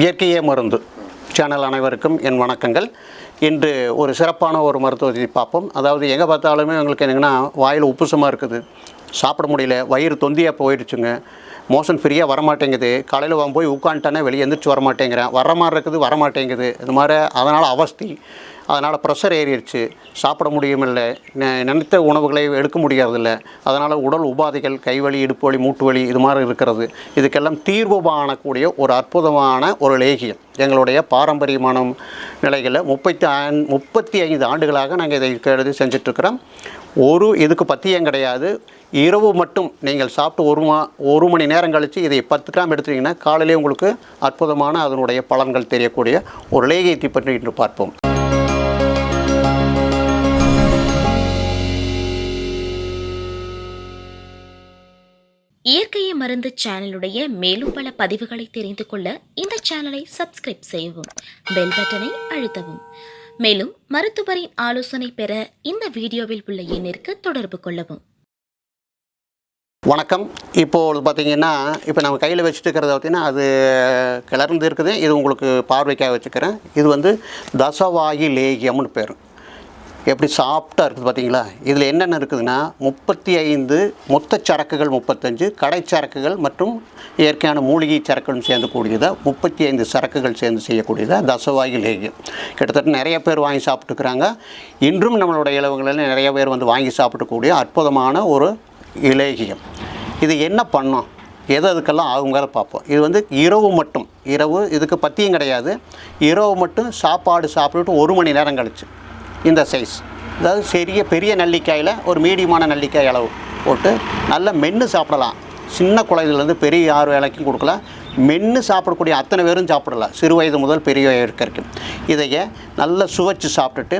இயற்கையே மருந்து. சேனல் அனைவருக்கும் என் வணக்கங்கள். இன்று ஒரு சிறப்பான ஒரு மருத்துவத்தை பார்ப்போம். அதாவது எங்கே பார்த்தாலுமே உங்களுக்கு என்னங்கன்னா வாயில் உப்புசமாக இருக்குது. சாப்பிட முடியல. வயிறு தொந்தியாக போயிடுச்சுங்க. மோஷன் ஃப்ரீயாக வரமாட்டேங்குது. காலையில் வாங்க போய் உட்காந்துட்டானே வெளியே எந்திரிச்சு வரமாட்டேங்கிறேன். வர மாதிரி இருக்குது வரமாட்டேங்குது. இது மாதிரி அதனால் அவஸ்தி. அதனால் ப்ரெஷர் ஏறிடுச்சு. சாப்பிட முடியுமில்லை. நினைத்த உணவுகளை எடுக்க முடியறதில்ல அதனால் உடல் உபாதைகள் கைவலி இடுப்பு வலி மூட்டு வலி இது மாதிரி இருக்கிறது. இதுக்கெல்லாம் தீர்வு காணக்கூடிய ஒரு அற்புதமான ஒரு லேகியம். எங்களுடைய பாரம்பரியமான நிலைகளில் முப்பத்தி முப்பத்தி ஐந்து ஆண்டுகளாக நாங்கள் இதை எழுதி செஞ்சிட்ருக்கிறோம். ஒரு இதுக்கு பத்தியம் கிடையாது. இரவு மட்டும் நீங்கள் சாப்பிட்டு ஒரு மா ஒரு மணி நேரம் கழித்து இதை பத்து கிராம் எடுத்துட்டிங்கன்னா காலையிலே உங்களுக்கு அற்புதமான அதனுடைய பலன்கள் தெரியக்கூடிய ஒரு லேகியத்தை பற்றி இன்று பார்ப்போம். இயற்கையை மருந்து சேனலுடைய மேலும் பல பதிவுகளை தெரிந்து கொள்ள இந்த சேனலை சப்ஸ்கிரைப் செய்யவும் பெல் பட்டனை அழுத்தவும். மேலும் மருத்துவரின் ஆலோசனை பெற இந்த வீடியோவில் உள்ள எண்ணிற்கு தொடர்பு கொள்ளவும். வணக்கம். இப்போது பார்த்தீங்கன்னா இப்போ நம்ம கையில் வச்சுட்டு இருக்கிறத பார்த்தீங்கன்னா அது கிளர்ந்து இருக்குது. இது உங்களுக்கு பார்வைக்காக வச்சுக்கிறேன். இது வந்து தசவாயி லேகியம்னு பேர். எப்படி சாஃப்டாக இருக்குது பார்த்தீங்களா? இதில் என்னென்ன இருக்குதுன்னா முப்பத்தி ஐந்து மொத்த சரக்குகள் முப்பத்தஞ்சு கடைச்சரக்குகள் மற்றும் இயற்கையான மூலிகை சரக்குகளும் சேர்ந்து கூடியதாக முப்பத்தி ஐந்து சரக்குகள் சேர்ந்து செய்யக்கூடியதாக தசவாயு லேகியம் கிட்டத்தட்ட நிறைய பேர் வாங்கி சாப்பிட்டுக்கிறாங்க இன்றும் நம்மளுடைய இளவுகளில் நிறைய பேர் வந்து வாங்கி சாப்பிடக்கூடிய அற்புதமான ஒரு இலேகியம். இது என்ன பண்ணோம்? எது அதுக்கெல்லாம் ஆகுங்கிறத பார்ப்போம். இது வந்து இரவு மட்டும். இரவு இதுக்கு பத்தியும் கிடையாது. இரவு மட்டும் சாப்பாடு சாப்பிட்டுட்டு ஒரு மணி நேரம் கழிச்சு. இந்த சைஸ் அதாவது பெரிய பெரிய நெல்லிக்காயில் ஒரு மீடியமான நெல்லிக்காய் அளவு போட்டு நல்லா மென்று சாப்பிடலாம். சின்ன குழந்தைலேருந்து பெரிய யார் வேலைக்கும் கொடுக்கலாம் மென்று சாப்பிடக்கூடிய அத்தனை பேரும் சாப்பிடலாம் சிறு வயது முதல் பெரிய வயது வரைக்கும் இதையே நல்லா சுவைச்சு சாப்பிட்டுட்டு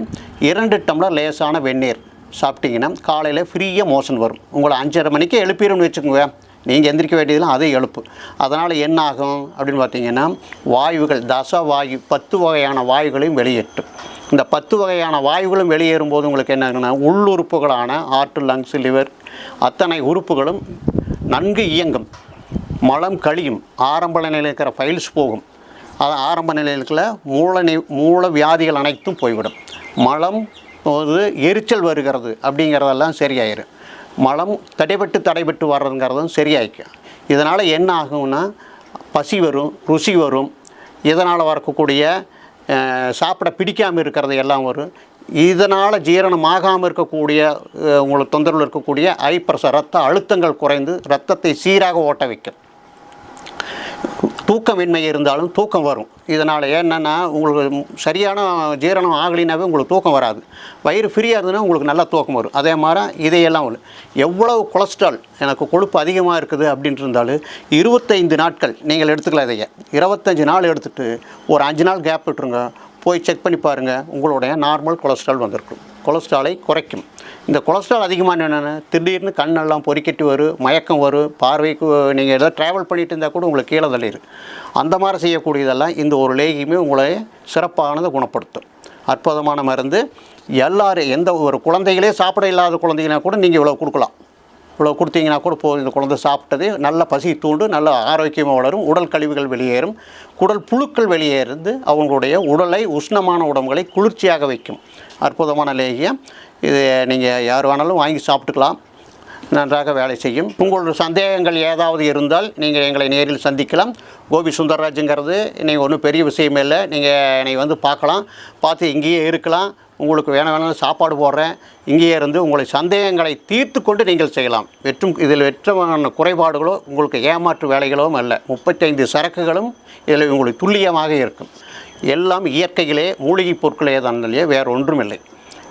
இரண்டு டம்ளர் லேசான வெந்நீர் சாப்பிட்டிங்கன்னா காலையில் ஃப்ரீயாக மோஷன் வரும். உங்களை அஞ்சரை மணிக்கு எழுப்பிடும்னு வச்சுக்கோங்க. நீங்கள் எந்திரிக்க வேண்டியதெல்லாம் அதே எழுப்பு. அதனால் என்ன ஆகும் அப்படின்னு பார்த்தீங்கன்னா வாயுகள் தச வாயு பத்து வகையான வாயுகளையும் வெளியேற்றும். இந்த பத்து வகையான வாயுகளும் வெளியேறும் போது உங்களுக்கு என்ன உள்ளுறுப்புகளான ஹார்ட் லங்ஸ் லிவர் அத்தனை உறுப்புகளும் நன்கு இயங்கும். மலம் கழியும். ஆரம்ப நிலையில் இருக்கிற ஃபைல்ஸ் போகும். அது ஆரம்ப நிலையில் இருக்கிற மூல நி- மூல வியாதிகள் அனைத்தும் போய்விடும். மலம் போது எரிச்சல் வருகிறது அப்படிங்கிறதெல்லாம் சரியாயிரும். மலம் தடைபட்டு தடைபட்டு வர்றதுங்கிறதும் சரியாயிக்கும். இதனால் என்ன ஆகும்னா பசி வரும் ருசி வரும். இதனால் வரக்கூடிய சாப்பிட பிடிக்காமல் இருக்கிறது எல்லாம் வரும் இதனால் ஜீரணம் ஆகாமல் இருக்கக்கூடிய உங்களுக்கு தொந்தரவில் இருக்கக்கூடிய ஐ ரத்த அழுத்தங்கள் குறைந்து ரத்தத்தை சீராக ஓட்ட வைக்கும். தூக்கமின்மை இருந்தாலும் தூக்கம் வரும். இதனால் என்னென்னா உங்களுக்கு சரியான ஜீரணம் ஆகலினாவே உங்களுக்கு தூக்கம் வராது. வயிறு ஃப்ரீயாக இருந்ததுன்னா உங்களுக்கு நல்லா தூக்கம் வரும். அதே மாதிரி இதையெல்லாம் வரும் எவ்வளவு கொலஸ்ட்ரால் எனக்கு கொழுப்பு அதிகமாக இருக்குது அப்படின்ட்டு இருந்தாலும் இருபத்தைந்து நாட்கள் நீங்கள் எடுத்துக்கலாம் இதைய. இருபத்தஞ்சி நாள் எடுத்துகிட்டு ஒரு அஞ்சு நாள் கேப் விட்டுருங்க. போய் செக் பண்ணி பாருங்கள் உங்களுடைய நார்மல் கொலஸ்ட்ரால் வந்திருக்கும். கொலஸ்ட்ராலை குறைக்கும். இந்த கொலஸ்ட்ரால் அதிகமான என்னென்ன திடீர்னு கண்ணெல்லாம் பொறிக்கட்டி வரும் மயக்கம் வரும் பார்வைக்கு நீங்கள் ஏதோ ட்ராவல் பண்ணிட்டு இருந்தால் கூட உங்களுக்கு கீழே தள்ளிடும் அந்த மாதிரி செய்யக்கூடியதெல்லாம் இந்த ஒரு லேகியமே உங்களை சிறப்பானதை குணப்படுத்தும். அற்புதமான மருந்து. எல்லாரும் எந்த ஒரு குழந்தைகளே சாப்பிட இல்லாத குழந்தைங்கன்னா கூட நீங்கள் இவ்வளோ கொடுக்கலாம். இவ்வளோ கொடுத்தீங்கன்னா கூட போதும். இந்த குழந்தை சாப்பிட்டது நல்ல பசி தூண்டு நல்ல ஆரோக்கியமாக வளரும் உடல் கழிவுகள் வெளியேறும். குடல் புழுக்கள் வெளியேறுந்து அவங்களுடைய உடலை உஷ்ணமான உடம்புகளை குளிர்ச்சியாக வைக்கும். அற்புதமான லேகியம். இது நீங்கள் யார் வேணாலும் வாங்கி சாப்பிட்டுக்கலாம். நன்றாக வேலை செய்யும். உங்களோட சந்தேகங்கள் ஏதாவது இருந்தால் நீங்கள் எங்களை நேரில் சந்திக்கலாம். கோபி சுந்தரராஜுங்கிறது நீங்கள் ஒன்றும் பெரிய விஷயமே இல்லை. நீங்கள் என்னை வந்து பார்க்கலாம். பார்த்து இங்கேயே இருக்கலாம். உங்களுக்கு வேணும் வேணாலும் சாப்பாடு போடுறேன். இங்கேயே இருந்து உங்களை சந்தேகங்களை தீர்த்து கொண்டு நீங்கள் செய்யலாம். வெற்றும் இதில் வெற்றமான குறைபாடுகளோ உங்களுக்கு ஏமாற்று வேலைகளோ அல்ல. முப்பத்தைந்து சரக்குகளும் இதில் உங்களுக்கு துல்லியமாக இருக்கும். எல்லாம் இயற்கையிலே மூலிகைப் பொருட்களே தான் இல்லையே வேறு ஒன்றும் இல்லை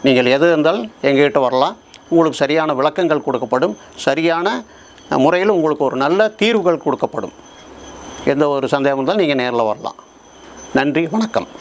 நீங்கள் எது இருந்தாலும் எங்ககிட்ட வரலாம். உங்களுக்கு சரியான விளக்கங்கள் கொடுக்கப்படும். சரியான முறையில் உங்களுக்கு ஒரு நல்ல தீர்வுகள் கொடுக்கப்படும். எந்த ஒரு சந்தேகம் இருந்தாலும் நீங்கள் நேரில் வரலாம். நன்றி வணக்கம்.